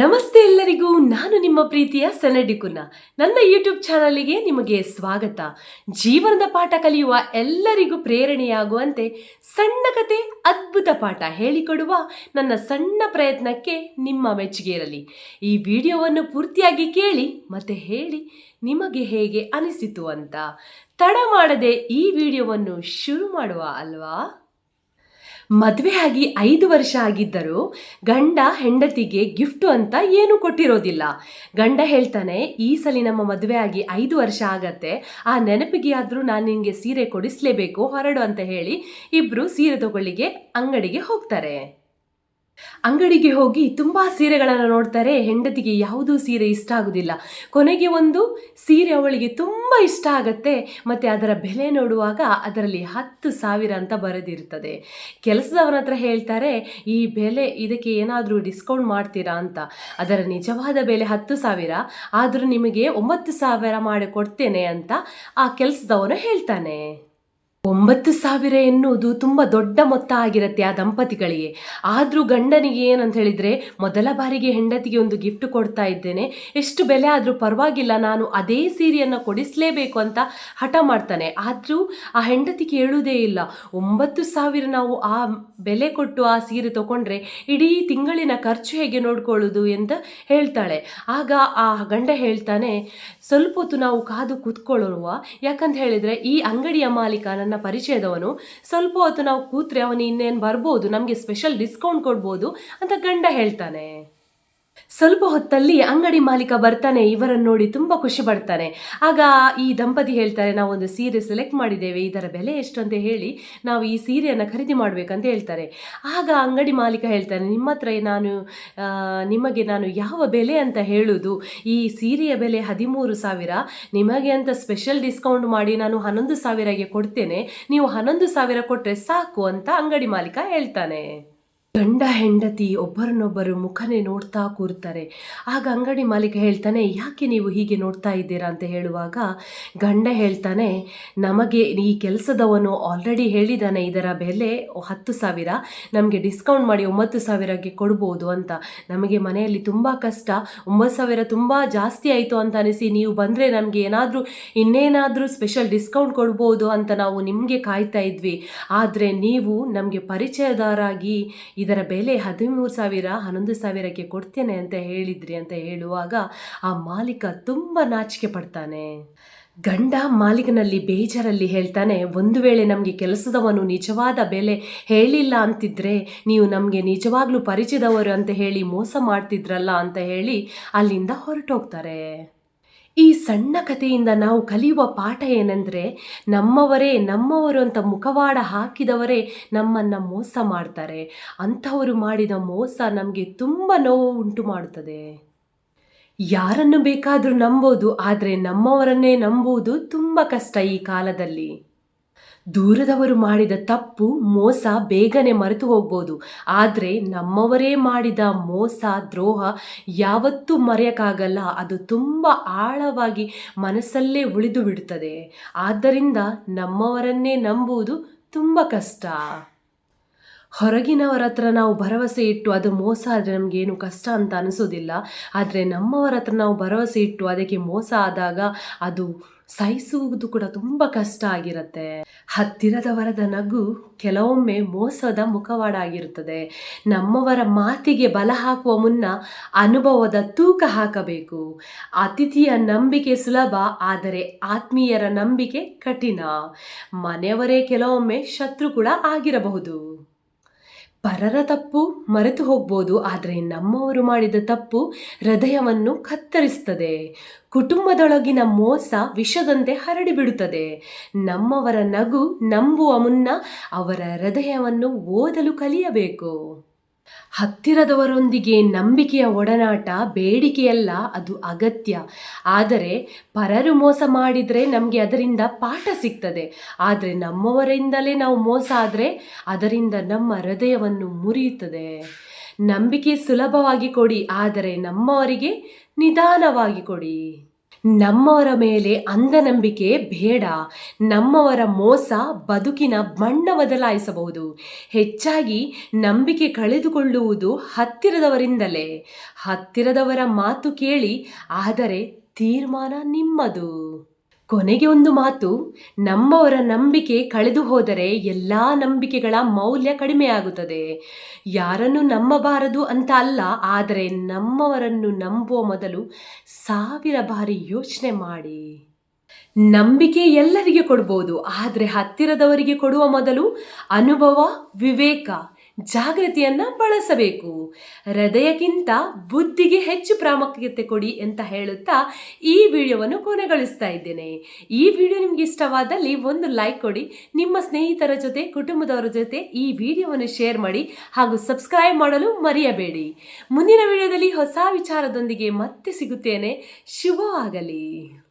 ನಮಸ್ತೆ ಎಲ್ಲರಿಗೂ, ನಾನು ನಿಮ್ಮ ಪ್ರೀತಿಯ ಸನಡಿಕುನ ನನ್ನ ಯೂಟ್ಯೂಬ್ ಚಾನಲಿಗೆ ನಿಮಗೆ ಸ್ವಾಗತ. ಜೀವನದ ಪಾಠ ಕಲಿಯುವ ಎಲ್ಲರಿಗೂ ಪ್ರೇರಣೆಯಾಗುವಂತೆ ಸಣ್ಣ ಕತೆ, ಅದ್ಭುತ ಪಾಠ ಹೇಳಿಕೊಡುವ ನನ್ನ ಸಣ್ಣ ಪ್ರಯತ್ನಕ್ಕೆ ನಿಮ್ಮ ಮೆಚ್ಚುಗೆ ಇರಲಿ ಈ ವಿಡಿಯೋವನ್ನು ಪೂರ್ತಿಯಾಗಿ ಕೇಳಿ, ಮತ್ತೆ ಹೇಳಿ ನಿಮಗೆ ಹೇಗೆ ಅನಿಸಿತು ಅಂತ. ತಡ ಮಾಡದೆ ಈ ವಿಡಿಯೋವನ್ನು ಶುರು ಮಾಡುವ ಅಲ್ವಾ? ಮದುವೆ ಆಗಿ ಐದು ವರ್ಷ ಆಗಿದ್ದರೂ ಗಂಡ ಹೆಂಡತಿಗೆ ಗಿಫ್ಟು ಅಂತ ಏನು ಕೊಟ್ಟಿರೋದಿಲ್ಲ. ಗಂಡ ಹೇಳ್ತಾನೆ, ಈ ಸಲ ನಮ್ಮ ಮದುವೆ ಆಗಿ ಐದು ವರ್ಷ ಆಗತ್ತೆ, ಆ ನೆನಪಿಗೆ ಆದರೂ ನಾನು ನಿನಗೆ ಸೀರೆ ಕೊಡಿಸಲೇಬೇಕು, ಹೊರಡು ಅಂತ ಹೇಳಿ ಇಬ್ಬರು ಸೀರೆ ತಗೊಳ್ಳಿಗೆ ಅಂಗಡಿಗೆ ಹೋಗ್ತಾರೆ. ಅಂಗಡಿಗೆ ಹೋಗಿ ತುಂಬ ಸೀರೆಗಳನ್ನು ನೋಡ್ತಾರೆ. ಹೆಂಡತಿಗೆ ಯಾವುದೂ ಸೀರೆ ಇಷ್ಟ ಆಗೋದಿಲ್ಲ. ಕೊನೆಗೆ ಒಂದು ಸೀರೆ ಅವಳಿಗೆ ತುಂಬ ಇಷ್ಟ ಆಗತ್ತೆ. ಮತ್ತು ಅದರ ಬೆಲೆ ನೋಡುವಾಗ ಅದರಲ್ಲಿ ಹತ್ತು ಸಾವಿರ ಅಂತ ಬರೆದಿರ್ತದೆ ಕೆಲಸದವನ ಹತ್ರ ಹೇಳ್ತಾರೆ, ಈ ಬೆಲೆ, ಇದಕ್ಕೆ ಏನಾದರೂ ಡಿಸ್ಕೌಂಟ್ ಮಾಡ್ತೀರಾ ಅಂತ. ಅದರ ನಿಜವಾದ ಬೆಲೆ ಹತ್ತು ಸಾವಿರ, ಆದರೂ ನಿಮಗೆ ಒಂಬತ್ತು ಸಾವಿರ ಮಾಡಿ ಕೊಡ್ತೇನೆ ಅಂತ ಆ ಕೆಲಸದವನು ಹೇಳ್ತಾನೆ. ಒಂಬತ್ತು ಸಾವಿರ ಎನ್ನುವುದು ತುಂಬ ದೊಡ್ಡ ಮೊತ್ತ ಆಗಿರುತ್ತೆ ಆ ದಂಪತಿಗಳಿಗೆ. ಆದರೂ ಗಂಡನಿಗೆ ಏನಂತ ಹೇಳಿದರೆ, ಮೊದಲ ಬಾರಿಗೆ ಹೆಂಡತಿಗೆ ಒಂದು ಗಿಫ್ಟ್ ಕೊಡ್ತಾ ಇದ್ದೇನೆ. ಎಷ್ಟು ಬೆಲೆ ಆದರೂ ಪರವಾಗಿಲ್ಲ, ನಾನು ಅದೇ ಸೀರೆಯನ್ನು ಕೊಡಿಸಲೇಬೇಕು ಅಂತ ಹಠ ಮಾಡ್ತಾನೆ. ಆದರೂ ಆ ಹೆಂಡತಿ ಕೇಳುವುದೇ ಇಲ್ಲ. ಒಂಬತ್ತು ಸಾವಿರ ನಾವು ಆ ಬೆಲೆ ಕೊಟ್ಟು ಆ ಸೀರೆ ತಗೊಂಡ್ರೆ ಇಡೀ ತಿಂಗಳಿನ ಖರ್ಚು ಹೇಗೆ ನೋಡ್ಕೊಳ್ಳೋದು ಅಂತ ಹೇಳ್ತಾಳೆ. ಆಗ ಆ ಗಂಡ ಹೇಳ್ತಾನೆ, ಸ್ವಲ್ಪ ಹೊತ್ತು ನಾವು ಕಾದು ಕೂತ್ಕೊಳ್ಳುವ. ಯಾಕಂತ ಹೇಳಿದರೆ, ಈ ಅಂಗಡಿಯ ಮಾಲೀಕ ನನ್ನ ಪರಿಚಯದವನು, ಸ್ವಲ್ಪ ಹೊತ್ತು ನಾವು ಕೂತ್ರೆ ಅವನು ಇನ್ನೇನು ಬರ್ಬೋದು, ನಮಗೆ ಸ್ಪೆಷಲ್ ಡಿಸ್ಕೌಂಟ್ ಕೊಡ್ಬೋದು ಅಂತ ಗಂಡ ಹೇಳ್ತಾನೆ. ಸ್ವಲ್ಪ ಹೊತ್ತಲ್ಲಿ ಅಂಗಡಿ ಮಾಲೀಕ ಬರ್ತಾನೆ, ಇವರನ್ನು ನೋಡಿ ತುಂಬ ಖುಷಿ ಪಡ್ತಾನೆ. ಆಗ ಈ ದಂಪತಿ ಹೇಳ್ತಾರೆ, ನಾವೊಂದು ಸೀರೆ ಸೆಲೆಕ್ಟ್ ಮಾಡಿದ್ದೇವೆ, ಇದರ ಬೆಲೆ ಎಷ್ಟು ಅಂತ ಹೇಳಿ ನಾವು ಈ ಸೀರೆಯನ್ನು ಖರೀದಿ ಮಾಡಬೇಕಂತ ಹೇಳ್ತಾರೆ. ಆಗ ಅಂಗಡಿ ಮಾಲೀಕ ಹೇಳ್ತಾನೆ ನಿಮ್ಮ ಹತ್ರ ನಾನು ನಿಮಗೆ ನಾನು ಯಾವ ಬೆಲೆ ಅಂತ ಹೇಳುವುದು ಈ ಸೀರೆಯ ಬೆಲೆ ಹದಿಮೂರು ಸಾವಿರ, ನಿಮಗೆ ಅಂತ ಸ್ಪೆಷಲ್ ಡಿಸ್ಕೌಂಟ್ ಮಾಡಿ ನಾನು ಹನ್ನೊಂದು ಸಾವಿರಗೆ ಕೊಡ್ತೇನೆ, ನೀವು ಹನ್ನೊಂದು ಸಾವಿರ ಕೊಟ್ಟರೆ ಸಾಕು ಅಂತ ಅಂಗಡಿ ಮಾಲೀಕ ಹೇಳ್ತಾನೆ. ಗಂಡ ಹೆಂಡತಿ ಒಬ್ಬರನ್ನೊಬ್ಬರು ಮುಖನೇ ನೋಡ್ತಾ ಕೂರ್ತಾರೆ. ಆಗ ಅಂಗಡಿ ಮಾಲೀಕ ಹೇಳ್ತಾನೆ, ಯಾಕೆ ನೀವು ಹೀಗೆ ನೋಡ್ತಾ ಇದ್ದೀರಾ? ಅಂತ ಹೇಳುವಾಗ ಗಂಡ ಹೇಳ್ತಾನೆ, ನಮಗೆ ಈ ಕೆಲಸದವನು ಆಲ್ರೆಡಿ ಹೇಳಿದ್ದಾನೆ ಇದರ ಬೆಲೆ ಹತ್ತು ಸಾವಿರ. ನಮಗೆ ಡಿಸ್ಕೌಂಟ್ ಮಾಡಿ ಒಂಬತ್ತು ಸಾವಿರಕ್ಕೆ ಕೊಡ್ಬೋದು ಅಂತ. ನಮಗೆ ಮನೆಯಲ್ಲಿ ತುಂಬ ಕಷ್ಟ. ಒಂಬತ್ತು ಸಾವಿರ ತುಂಬ ಜಾಸ್ತಿ ಆಯಿತು ಅಂತ ಅನಿಸಿ, ನೀವು ಬಂದರೆ ನಮಗೆ ಏನಾದರೂ, ಇನ್ನೇನಾದರೂ ಸ್ಪೆಷಲ್ ಡಿಸ್ಕೌಂಟ್ ಕೊಡ್ಬೋದು ಅಂತ ನಾವು ನಿಮಗೆ ಕಾಯ್ತಾ ಇದ್ವಿ. ಆದರೆ ನೀವು ನಮಗೆ ಪರಿಚಯದಾರಾಗಿ ಇದರ ಬೆಲೆ ಹದಿಮೂರು ಸಾವಿರ, ಹನ್ನೊಂದು ಸಾವಿರಕ್ಕೆ ಕೊಡ್ತೇನೆ ಅಂತ ಹೇಳಿದ್ರಿ ಅಂತ ಹೇಳುವಾಗ ಆ ಮಾಲೀಕ ತುಂಬ ನಾಚಿಕೆ ಪಡ್ತಾನೆ. ಗಂಡ ಮಾಲೀಕನಲ್ಲಿ ಬೇಜಾರಲ್ಲಿ ಹೇಳ್ತಾನೆ, ಒಂದು ವೇಳೆ ನಮಗೆ ಕೆಲಸದವನು ನಿಜವಾದ ಬೆಲೆ ಹೇಳಿಲ್ಲ ಅಂತಿದ್ರೆ ನೀವು ನಮಗೆ ನಿಜವಾಗ್ಲೂ ಪರಿಚಯದವರು ಅಂತ ಹೇಳಿ ಮೋಸ ಮಾಡ್ತಿದ್ರಲ್ಲ ಅಂತ ಹೇಳಿ ಅಲ್ಲಿಂದ ಹೊರಟೋಗ್ತಾರೆ. ಈ ಸಣ್ಣ ಕಥೆಯಿಂದ ನಾವು ಕಲಿಯುವ ಪಾಠ ಏನೆಂದರೆ ನಮ್ಮವರೇ, ನಮ್ಮವರು ಅಂತ ಮುಖವಾಡ ಹಾಕಿದವರೇ ನಮ್ಮನ್ನು ಮೋಸ ಮಾಡ್ತಾರೆ. ಅಂಥವರು ಮಾಡಿದ ಮೋಸ ನಮಗೆ ತುಂಬ ನೋವು ಉಂಟು ಮಾಡುತ್ತದೆ. ಯಾರನ್ನು ಬೇಕಾದರೂ ನಂಬೋದು, ಆದರೆ ನಮ್ಮವರನ್ನೇ ನಂಬುವುದು ತುಂಬ ಕಷ್ಟ ಈ ಕಾಲದಲ್ಲಿ. ದೂರದವರು ಮಾಡಿದ ತಪ್ಪು, ಮೋಸ ಬೇಗನೆ ಮರೆತು ಹೋಗ್ಬೋದು. ಆದರೆ ನಮ್ಮವರೇ ಮಾಡಿದ ಮೋಸ, ದ್ರೋಹ ಯಾವತ್ತೂ ಮರೆಯೋಕ್ಕಾಗಲ್ಲ. ಅದು ತುಂಬ ಆಳವಾಗಿ ಮನಸ್ಸಲ್ಲೇ ಉಳಿದು ಬಿಡುತ್ತದೆ. ಆದ್ದರಿಂದ ನಮ್ಮವರನ್ನೇ ನಂಬುವುದು ತುಂಬ ಕಷ್ಟ. ಹೊರಗಿನವರ ಹತ್ರ ನಾವು ಭರವಸೆ ಇಟ್ಟು ಅದು ಮೋಸ ಆದರೆ ನಮಗೇನು ಕಷ್ಟ ಅಂತ ಅನಿಸೋದಿಲ್ಲ. ಆದರೆ ನಮ್ಮವರ ಹತ್ರ ನಾವು ಭರವಸೆ ಇಟ್ಟು ಅದಕ್ಕೆ ಮೋಸ ಆದಾಗ ಅದು ಸಹಿಸುವುದು ಕೂಡ ತುಂಬ ಕಷ್ಟ ಆಗಿರುತ್ತೆ. ಹತ್ತಿರದವರದ ನಗು ಕೆಲವೊಮ್ಮೆ ಮೋಸದ ಮುಖವಾಡ ಆಗಿರುತ್ತದೆ ನಮ್ಮವರ ಮಾತಿಗೆ ಬಲ ಹಾಕುವ ಮುನ್ನ ಅನುಭವದ ತೂಕ ಹಾಕಬೇಕು. ಅತಿಥಿಯ ನಂಬಿಕೆ ಸುಲಭ, ಆದರೆ ಆತ್ಮೀಯರ ನಂಬಿಕೆ ಕಠಿಣ. ಮನೆಯವರೇ ಕೆಲವೊಮ್ಮೆ ಶತ್ರು ಕೂಡ ಆಗಿರಬಹುದು. ಪರರ ತಪ್ಪು ಮರೆತು ಹೋಗ್ಬೋದು, ಆದರೆ ನಮ್ಮವರು ಮಾಡಿದ ತಪ್ಪು ಹೃದಯವನ್ನು ಕತ್ತರಿಸ್ತದೆ. ಕುಟುಂಬದೊಳಗಿನ ಮೋಸ ವಿಷದಂತೆ ಹರಡಿಬಿಡುತ್ತದೆ. ನಮ್ಮವರ ನಗು ನಂಬುವ ಮುನ್ನ ಅವರ ಹೃದಯವನ್ನು ಓದಲು ಕಲಿಯಬೇಕು. ಹತ್ತಿರದವರೊಂದಿಗೆ ನಂಬಿಕೆಯ ಒಡನಾಟ ಬೇಡಿಕೆಯಲ್ಲ, ಅದು ಅಗತ್ಯ. ಆದರೆ ಪರರು ಮೋಸ ಮಾಡಿದರೆ ನಮಗೆ ಅದರಿಂದ ಪಾಠ ಸಿಗ್ತದೆ. ಆದರೆ ನಮ್ಮವರಿಂದಲೇ ನಾವು ಮೋಸ ಆದರೆ ಅದರಿಂದ ನಮ್ಮ ಹೃದಯವನ್ನು ಮುರಿಯುತ್ತದೆ. ನಂಬಿಕೆ ಸುಲಭವಾಗಿ ಕೊಡಿ, ಆದರೆ ನಮ್ಮವರಿಗೆ ನಿಧಾನವಾಗಿ ಕೊಡಿ. ನಮ್ಮವರ ಮೇಲೆ ಅಂಧನಂಬಿಕೆ ಬೇಡ. ನಮ್ಮವರ ಮೋಸ ಬದುಕಿನ ಬಣ್ಣ ಬದಲಾಯಿಸಬಹುದು. ಹೆಚ್ಚಾಗಿ ನಂಬಿಕೆ ಕಳೆದುಕೊಳ್ಳುವುದು ಹತ್ತಿರದವರಿಂದಲೇ. ಹತ್ತಿರದವರ ಮಾತು ಕೇಳಿ, ಆದರೆ ತೀರ್ಮಾನ ನಿಮ್ಮದು. ಕೊನೆಗೆ ಒಂದು ಮಾತು, ನಮ್ಮವರ ನಂಬಿಕೆ ಕಳೆದು ಹೋದರೆ ಎಲ್ಲ ನಂಬಿಕೆಗಳ ಮೌಲ್ಯ ಕಡಿಮೆಯಾಗುತ್ತದೆ. ಯಾರನ್ನು ನಂಬಬಾರದು ಅಂತ ಅಲ್ಲ, ಆದರೆ ನಮ್ಮವರನ್ನು ನಂಬುವ ಮೊದಲು ಸಾವಿರ ಬಾರಿ ಯೋಚನೆ ಮಾಡಿ. ನಂಬಿಕೆ ಎಲ್ಲರಿಗೆ ಕೊಡ್ಬೋದು, ಆದರೆ ಹತ್ತಿರದವರಿಗೆ ಕೊಡುವ ಮೊದಲು ಅನುಭವ, ವಿವೇಕ ಜಾಗೃತಿಯನ್ನ ಬಳಸಬೇಕು. ಹೃದಯಕ್ಕಿಂತ ಬುದ್ಧಿಗೆ ಹೆಚ್ಚು ಪ್ರಾಮುಖ್ಯತೆ ಕೊಡಿ ಅಂತ ಹೇಳುತ್ತಾ ಈ ವಿಡಿಯೋವನ್ನು ಕೊನೆಗೊಳಿಸ್ತಾ ಇದ್ದೇನೆ. ಈ ವಿಡಿಯೋ ನಿಮ್ಗೆ ಇಷ್ಟವಾದಲ್ಲಿ ಒಂದು ಲೈಕ್ ಕೊಡಿ, ನಿಮ್ಮ ಸ್ನೇಹಿತರ ಜೊತೆ, ಕುಟುಂಬದವರ ಜೊತೆ ಈ ವಿಡಿಯೋವನ್ನು ಶೇರ್ ಮಾಡಿ ಹಾಗೂ ಸಬ್ಸ್ಕ್ರೈಬ್ ಮಾಡಲು ಮರೆಯಬೇಡಿ. ಮುಂದಿನ ವಿಡಿಯೋದಲ್ಲಿ ಹೊಸ ವಿಚಾರದೊಂದಿಗೆ ಮತ್ತೆ ಸಿಗುತ್ತೇನೆ. ಶುಭವಾಗಲಿ.